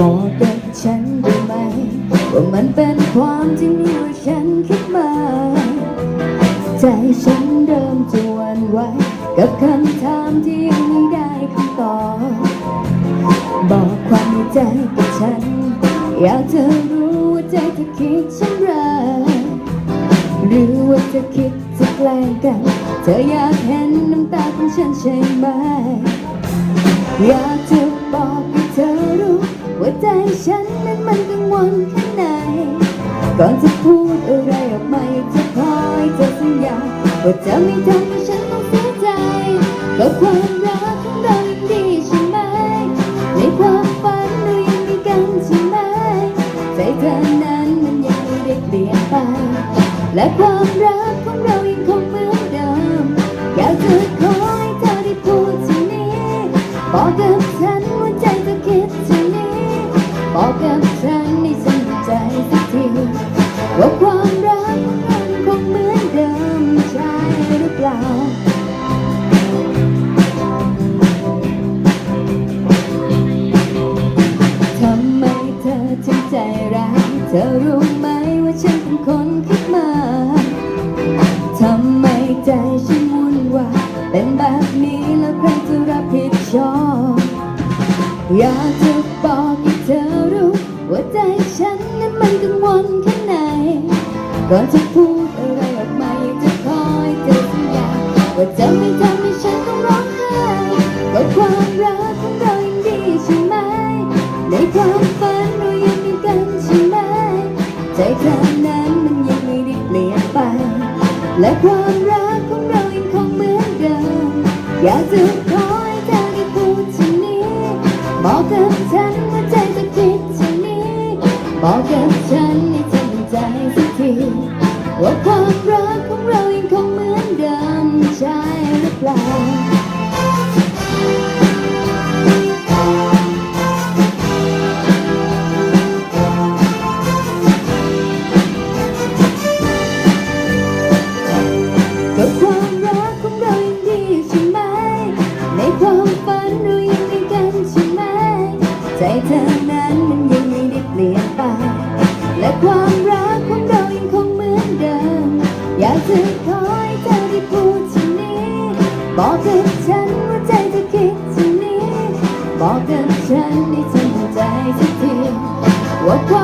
บอกกับฉันได้ไหม ว่ามันเป็นความจริงหรือฉันคิดมา ใจฉันเริ่มจะวันไหวกับคำถามที่ยังไม่ได้คำตอบ บอกความในใจกับฉัน อยากเธอรู้ว่าใจเธอคิดฉันรหรือว่าเธอคิดจะแกล้งกัน เธออยากเห็นน้ำตาของฉันใช่ไหมอยากจะบอกให้เธอรู้ ว่าใจฉันนั้นมันกังวลแค่ไหน ก่อนจะพูดอะไรออกมาอยากจะขอให้เธอสัญญาว่าจะไม่ทำให้ฉันต้องเสียใจกับความรักของเรายังดีใช่ไหม ในความฝันเรายังมีกันใช่ไหม ใจเธอนั้นมันยังไม่ได้เปลี่ยนไป และความรักของเรายังคงเหมือนเดิมอยากจะขอ บอกกับฉันให้ฉันใจสักทีว่าความรักของเรายังคงเหมือนเดิมใช่หรือเปล่า ทำไมเธอถึงใจร้ายเธอรู้ไหมว่าฉันเป็นคนคิดมากทำไมใจฉันวุ่นวายเป็นแบบนี้แล้วใครจะรับผิดชอบอยากจะ บอกให้เธอรู้ว่าใจฉันนั้นมันกังวลแค่ไหนก่อนจะพูดอะไรออกมาอยากจะขอให้เธอสัญญาว่าจะไม่ทำให้ฉันต้องร้องไห้ก็ความรักของเรายังดีใช่ไหม ในความฝันเรายังมีกันใช่ไหม ใจเธอนั้นมันยังไม่ได้เปลี่ยนไป และความรักของเรายังคงเหมือนเดิมอยากจะ บอกกับฉันให้ฉันมั่นใจสักที ว่าความรักของเรายังคงเหมือนเดิมใช่หรือเปล่ากับความรักของเรายังดีใช่ไหมในความฝันเรายังมีกันใช่ไหมใจเธอนั้นมันยังไม่ได้เปลี่ยนไป และความรักของเรายังคงเหมือนเดิม อยากจะขอให้เธอได้พูดทีนี้ บอกกับฉันว่าใจเธอคิดทีนี้ บอกกับฉันให้ฉันเข้าใจสักทีว่าความ